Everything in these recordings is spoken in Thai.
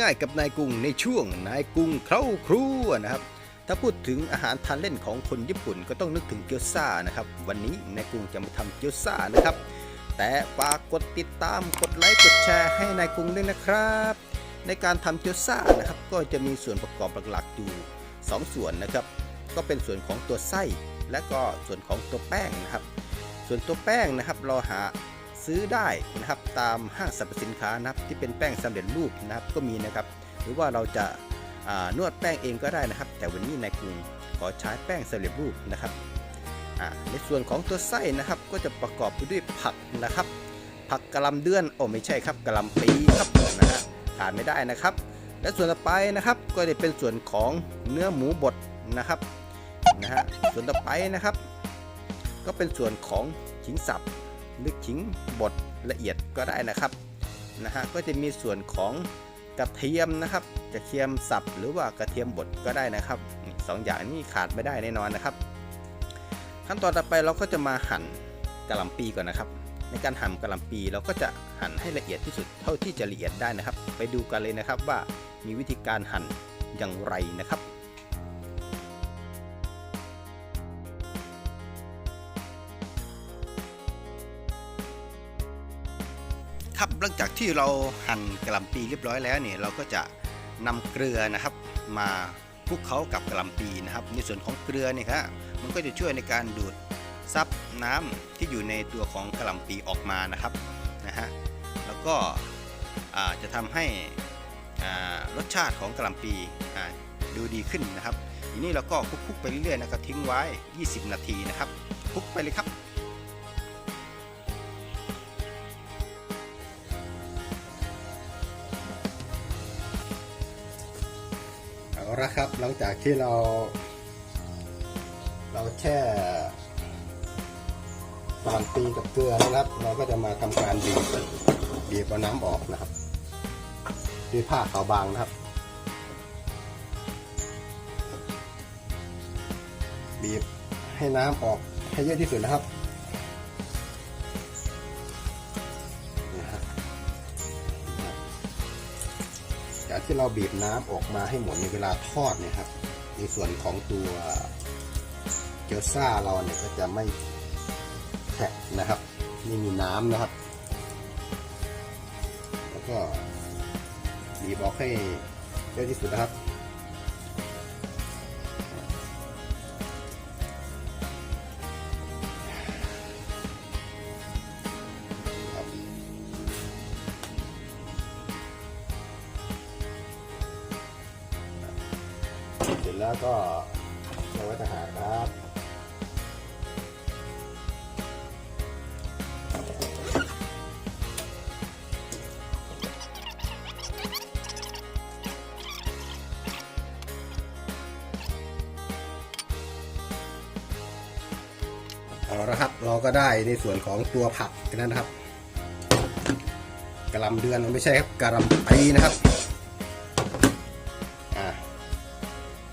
ง่ายๆ กับนายกุ้งในช่วงนายกุ้งเข้าครัวนะครับ ถ้าพูดถึงอาหารทานเล่นของคนญี่ปุ่นก็ต้องนึกถึงเกี๊ยวซ่านะครับ วันนี้นายกุ้งจะมาทำเกี๊ยวซ่านะครับ แต่ฝากกดติดตามกดไลค์กดแชร์ให้นายกุ้งด้วยนะครับ ในการทำเกี๊ยวซ่านะครับ ก็จะมีส่วนประกอบหลักๆอยู่สองส่วนนะครับ ก็เป็นส่วนของตัวไส้และก็ส่วนของตัวแป้งนะครับ ส่วนตัวแป้งนะครับเราหา ซื้อได้นะครับตามห้างสรรพสินค้านะครับที่เป็นแป้งสำเร็จรูปนะครับก็มีนะครับ หรือว่าเราจะานวดแป้งเองก็ได้นะครับ แต่วันนี้นายกรุงขอใช้แป้งสำเร็จรูปนะครับในส่วนของตัวไส้นะครับก็จะประกอบไปด้วยผักนะครับ ผักกะหล่ำเดือนโอ้ไม่ใช่ครับกะหล่ำปีครับนะฮะขาดไม่ได้นะครับ และส่วนต่อไปนะครับก็จะเป็นส่วนของเนื้อหมูบดนะครับนะฮะส่วนต่อไปนะครับ ก็เป็นส่วนของขิงสับ หรือขิงบดละเอียดก็ได้นะครับนะฮะก็จะมีส่วนของกระเทียมนะครับกระเทียมสับหรือว่ากระเทียมบดก็ได้นะครับสองอย่างนี้ขาดไม่ได้แน่นอนนะครับ ขั้นตอนต่อไปเราก็จะมาหั่นกระหล่ำปีก่อนนะครับ ในการหั่นกระหล่ำปีเราก็จะหั่นให้ละเอียดที่สุดเท่าที่จะละเอียดได้นะครับ ไปดูกันเลยนะครับว่ามีวิธีการหั่นอย่างไรนะครับ หลังจากที่เราหั่นกะหล่ำปีเรียบร้อยแล้วเนี่ยเราก็จะนำเกลือนะครับ มาคลุกเคล้ากับกะหล่ำปีนะครับ ในส่วนของเกลือเนี่ยครับมันก็จะช่วยในการดูดซับน้ำที่อยู่ในตัวของกะหล่ำปีออกมานะครับนะฮะแล้วก็จะทำให้รสชาติของกะหล่ำปีดูดีขึ้นนะครับทีนี้เราก็คลุกๆไปเรื่อยๆนะครับทิ้งไว้ 20 นาทีนะครับคลุกไปเลยครับาละครับ หลังจากที่เรา เราแช่ตามปีกับเกลือนะครับ เราก็จะมาทำการบีบบีบเอาน้ำออกนะครับด้วยผ้าขาวบางนะครับ บีบให้น้ำออกให้เยอะที่สุดนะครับ ที่เราบีบน้ำออกมาให้หมดในเวลาทอดเนี่ยครับ ในส่วนของตัวเกี๊ยวซ่าเราเนี่ยก็จะไม่แฉะนะครับไม่มีน้ำนะครับ แล้วก็บีบออกให้เยอะที่สุดนะครับ เอาละครับ เราก็ได้ในส่วนของตัวผักกันนะครับกระลำเดือนไม่ใช่ครับกระลำปีนะครับอ่า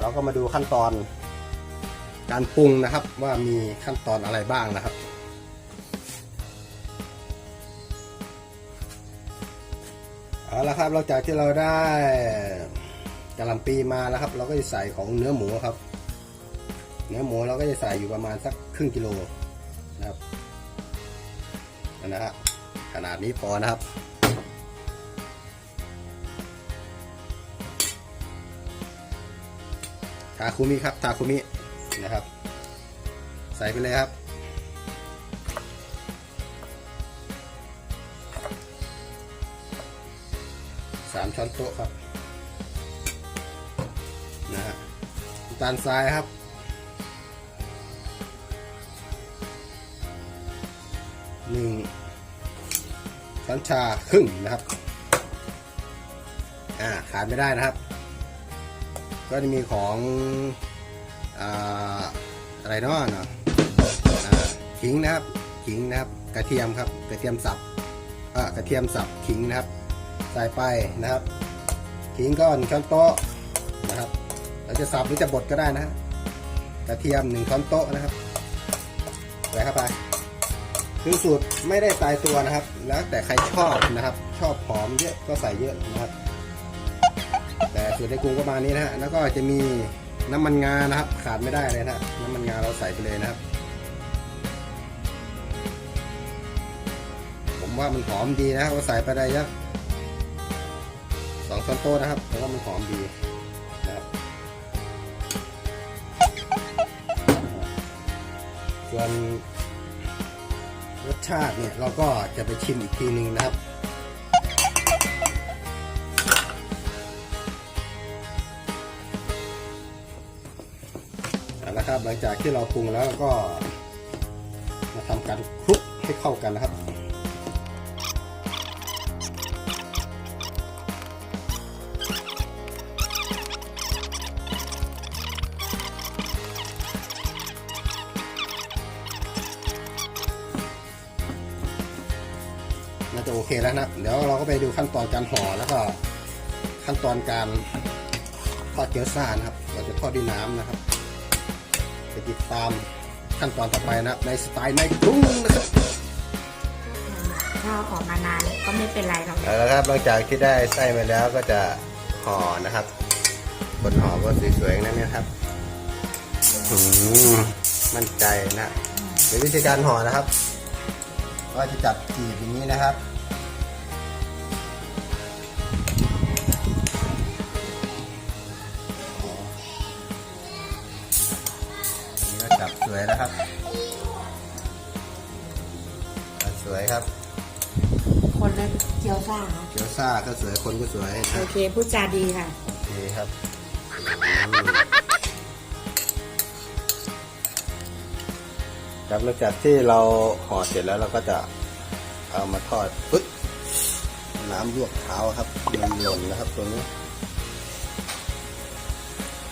เราก็มาดูขั้นตอน การปรุงนะครับว่ามีขั้นตอนอะไรบ้างนะครับเอาละครับหลังจากที่เราได้กะลำปีมาแล้วครับ เราก็จะใส่ของเนื้อหมูครับ เนื้อหมูเราก็จะใส่อยู่ประมาณสักครึ่งกิโล นะครับนั่นนะฮะขนาดนี้พอนะครับทาคุมิครับทาคุมินะครับ ใส่ไปเลยครับสามช้อนโต๊ะครับนะฮะน้ำตาลทรายครับ หนึ่งช้อนชาครึ่งนะครับ อ่าขาดไม่ได้นะครับ ก็จะมีของอ่าอะไรเนาะเนาะอ่าขิงนะครับขิงนะครับ กระเทียมครับกระเทียมสับอ่ากระเทียมสับขิงนะครับใส่ไปนะครับขิงก็หนึ่งช้อนโต๊ะนะครับเราจะสับหรือจะบดก็ได้นะ กระเทียมหนึ่งช้อนโต๊ะนะครับใส่เข้าไป คือสูตรไม่ได้ตายตัวนะครับ แล้วแต่ใครชอบนะครับ ชอบหอมเยอะก็ใส่เยอะนะครับ แต่สูตรในกรุงก็ประมาณนี้นะฮะแล้วก็จะมีน้ำมันงานะครับ ขาดไม่ได้เลยนะฮะน้ำมันงาเราใส่ไปเลยนะครับ ผมว่ามันหอมดีนะครับเราใส่ไปได้ยักสองช้อนโต๊ะนะครับเพราะว่ามันหอมดีนะครับส่วน รสชาติเนี่ยเราก็จะไปชิมอีกทีหนึ่งนะครับเอาละครับหลังจากที่เราปรุงแล้วก็มาทำการคลุกให้เข้ากันนะครับ จะโอเคแล้วนะเดี๋ยวเราก็ไปดูขั้นตอนการห่อแล้วก็ขั้นตอนการทอดเกี๊ยวซ่านะครับ เราจะทอดด้วยน้ำนะครับไปติดตามขั้นตอนต่อไปนะครับในสไตล์ในกรุงนะครับถ้าออกมานานก็ไม่เป็นไรหรอกเอาละครับหลังจากที่ได้ไส้มาแล้วก็จะห่อนะครับบนห่อก็สวยๆนั่นนะครับอืมมั่นใจนะเดี๋ยววิธีการห่อนะครับ ก็จะจับจีบอย่างนี้นะครับ วยนะครับจับสวยครับ คนละเกี๊ยวซ่าเนอะเกี๊ยวซ่าก็สวยคนก็สวยนะโอเคพูดจาดีค่ะโอเคครับครับหลังจากที่เราห่อเสร็จแล้วเราก็จะเอามาทอดปึ๊บน้ำลวกเท้าครับมันหล่นนะครับตรงนี้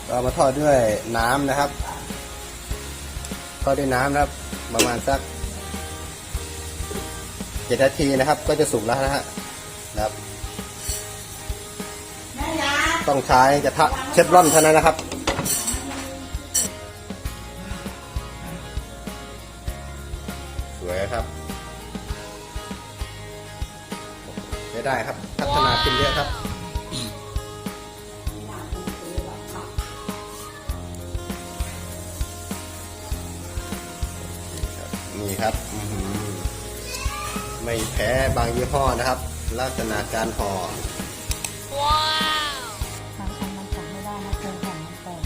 เราเอามาทอดด้วยน้ำนะครับ ทอดด้วยน้ำนะครับ ประมาณสักเจ็ดนาทีนะครับ ก็จะสุกแล้วนะฮะนะครับ ต้องใช้กระทะเชฟรอนเท่านั้นนะครับสวยครับได้ครับ พัฒนาขึ้นเยอะครับ ครับอื้อหือไม่แพ้บางยี่ห้อนะครับ ลักษณะการห่อทำทำมันสั่งไม่ได้นะเกินสั่งมันแตก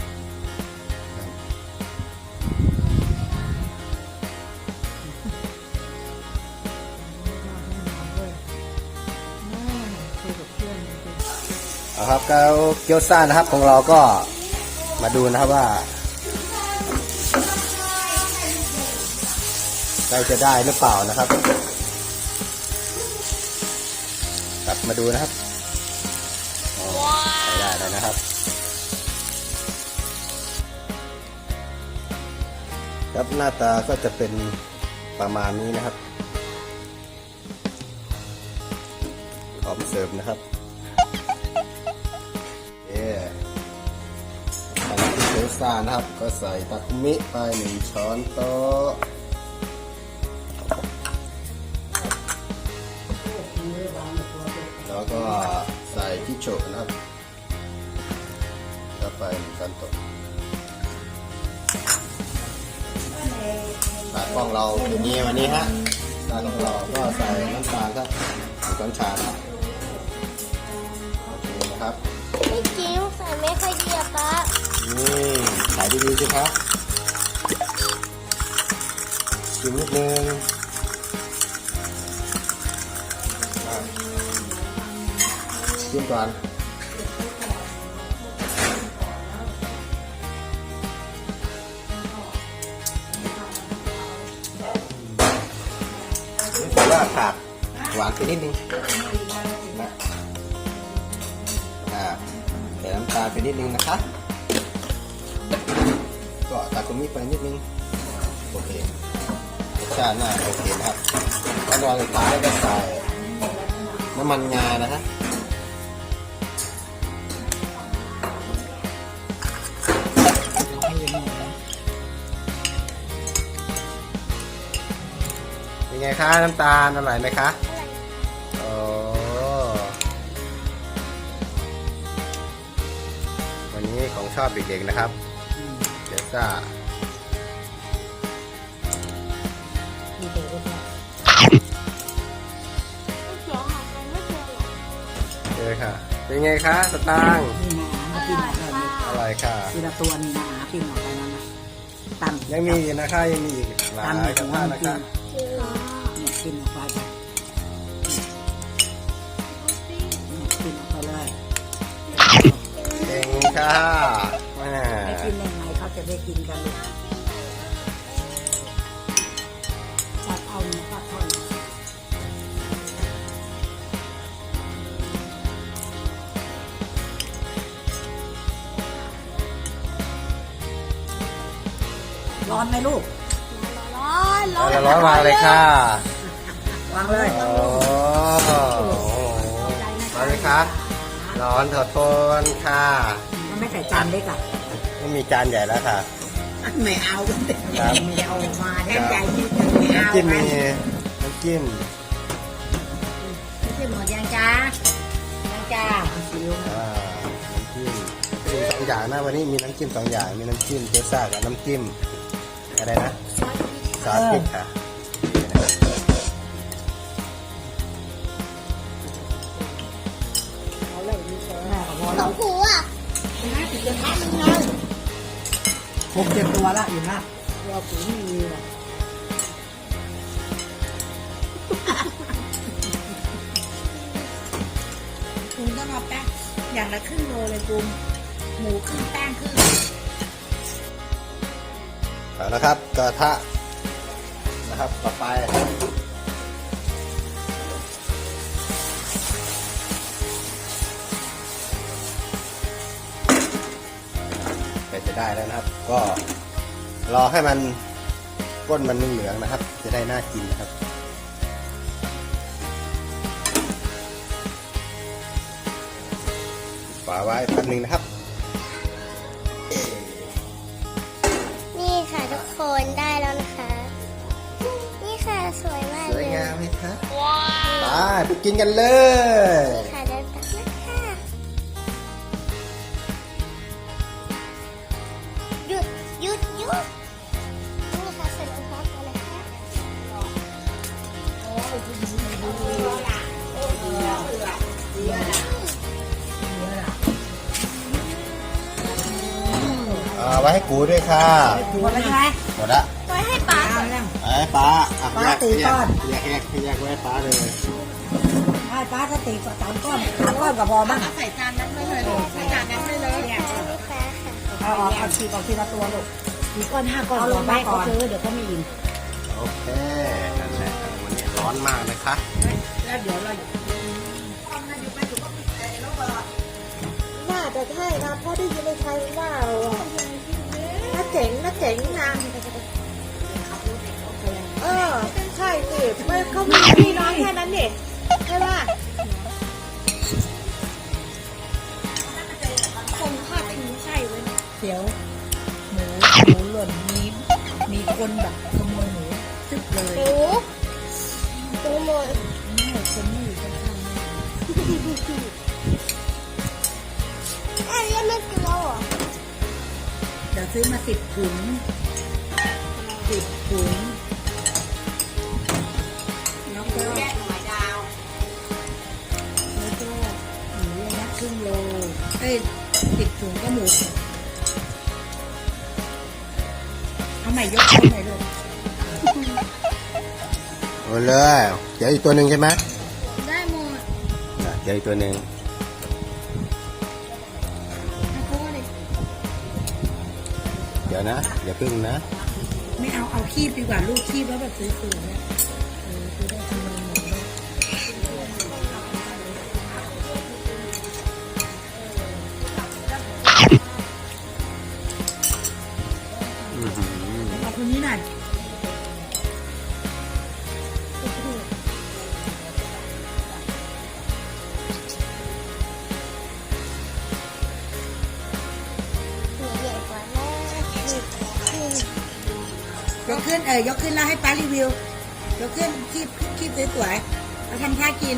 คุยกับเพื่อนจริงเอาครับก็เกี๊ยวซ่านะครับของเราก็มาดูนะครับว่า เราจะได้หรือเปล่านะครับกลับมาดูนะครับใช้ได้แล้วนะครับ ครับหน้าตาก็จะเป็นประมาณนี้นะครับพร้อมเสิร์ฟนะครับเอ๊ทำที่เซลซ่านะครับ ก็ใส่ตะคุมิไปหนึ่งช้อนโต๊ะ โชกนะครับก็ไปหนึ่งช้อนโต๊ะตากล้องเราอย่างนี้วันนี้ฮะตากล้องเราก็ใส่น้ำตาลครับหนึ่งช้อนชาครับโอเคนะครับไม่จริงใส่ไม่ค่อยดีอะป๊านี่ขายดีๆสิครับ ก่อนว่าขาดหวานไปนิดนึงนะอ่าใส่น้ำตาลไปนิดนึงนะคะก็ตาคุมิไปนิดนึงโอเครสชาติน่าโอเคนะครับขั้นตอนสุดท้ายก็ใส่น้ำมันงานะฮะ ไงคะน้ำตาลอร่อยไหมคะโอ้วันนี้ของชอบเด็กๆนะครับเดี๋ยวจ้ามีเด็กด้วยเจอค่ะ เป็นไงคะสตางค์นี่นะมากินออกไปเลยอร่อยค่ะ ทีละตัวนี่นะกินออกไปนั่นนะตั้มยังมีอีกนะคะยังมีอีกหลาตั้มยกระถุงทะมันนะกิคะ ค่ะแม่ไม่กินได้ไงเขาจะได้กินกันลูกจัดเอาเนื้อปลาทอดร้อนไหมลูก ร้อนร้อนแล้วร้อนมาเลยค่ะวางเลยโอ้ร้อนไหมคะร้อนขอโทษค่ะมัน ไม่ใส่จานเล็กอะไม่มีจานใหญ่แล้วค่ะ ไม่เอาครับไม่เอามาแทนใจที่จะไม่เอาน้ำจิ้มมีน้ำจิ้มไม่ใช่หมดยังจ้ายังจ้าซิวอ่าน้ำจิ้มมีสองอย่างนะวันนี้มีน้ำจิ้มสองอย่างมีน้ำจิ้มเกี๊ยวซ่ากับน้ำจิ้มอะไรนะซอสพริกค่ะ หกเจ็ดตัวละอยู่นะตัวปุ๋ยไม่มีหรอกคุณต้องเอาแป้งอย่างละครึ่งโลเลยคุณหมูครึ่งแป้งครึ่งเอาละครับกระทะนะครับ ต่อไป ได้แล้วนะครับ ก็รอให้มันก้นมันเหลืองๆนะครับ จะได้น่ากินนะครับฝาไว้แป๊บนึงนะครับ นี่ค่ะทุกคนได้แล้วนะคะ นี่ค่ะสวยมากสเลวยยงามไหมครับว้าวไปกินกันเลย อาไว้ให้กูด้วยค่ะหมดแล้วใช่ไหมหมดละไว้ให้ป้าเอาแล้วไอ้ป้าอะป้าแยกตีก้อน แยกแยกแยกไว้ให้ป้าเลยให้ป้าถ้าตีก็สามก้อนสามก้อนก็พอมั้งใส่จานนั้นไปเลยใส่จานนั้นไปเลยเนี่ยนี่ค่ะค่ะเอาออกเอาฉีกออกทีละตัวลูกสี่ก้อนห้าก้อนเอาลงไปก่อนซื้อเดี๋ยวเขาไม่อิ่มโอเค ร้อนมากนะคะแล้วเดี๋ยวเราน่าจะใช่นะเพราะได้ยินในใครว่าน่าเจ๋งน่าเจ๋งนะเออ ใช่สิไม่เขามีพี่น้องแค่นั้นเนี่ยใช่ป่ะผมพาดทิ้งใช่ไว้เขียเดี๋ยวหมูหมูหล่นมีมีคนแบบขโมยหมูซึบเลย หนูหนูหมดไม่คนไม่อยู่ข้างๆอันนี้ไม่กินแล้วเหรอเดี๋ยวซื้อมาสิบถุงสิบถุงแล้วก็แล้วก็หมูเนี่ยนะครึ่งโลเอ้ยสิบถุงก็หมูเอาใหม่ยกขึ้นหน่อยลูกหม เลยเดี๋ยวอีกตัวหนึ่งใช่ไหมได้หมดน่ะเดี๋ยวอีกตัวหนึ่งนะเพราะว่าเลยเดี๋ยวนะอย่าพึ่งนะ ไม่เอาเอาคีบดีกว่าลูกคีบแล้วแบบสวยๆเนี่ย ยกขึ้นเออยกขึ้นแล้วให้ป้ารีวิวยกขึ้นคีบคีบสวยๆมาทำท่ากิน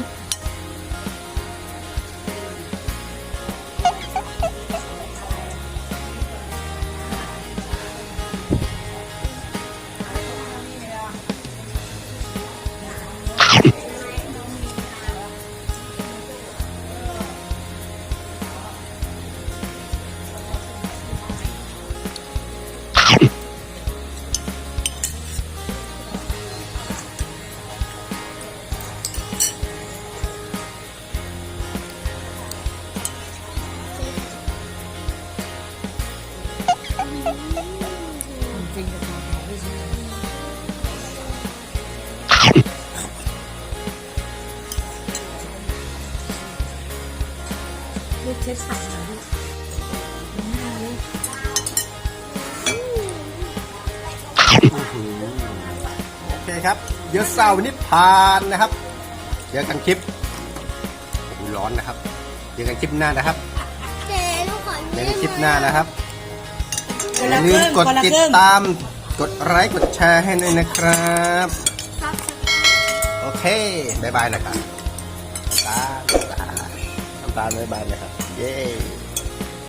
โอเคครับเดี๋ยวเสาร์นี้ผ่านนะครับเจอกันคลิปโอ้โหร้อนนะครับเจอกันคลิปหน้านะครับเจ๊ลูกขอเจอกันคลิปหน้านะครับคนอย่าละคลืมรึ่งกดคนละติดครึ่งตาม กดไลค์กดแชร์ให้ด้วยนะครับครับโอเคบายบายนะครับน้ำตาลน้ำตาลน้ำตาลบายบายนะครับเย้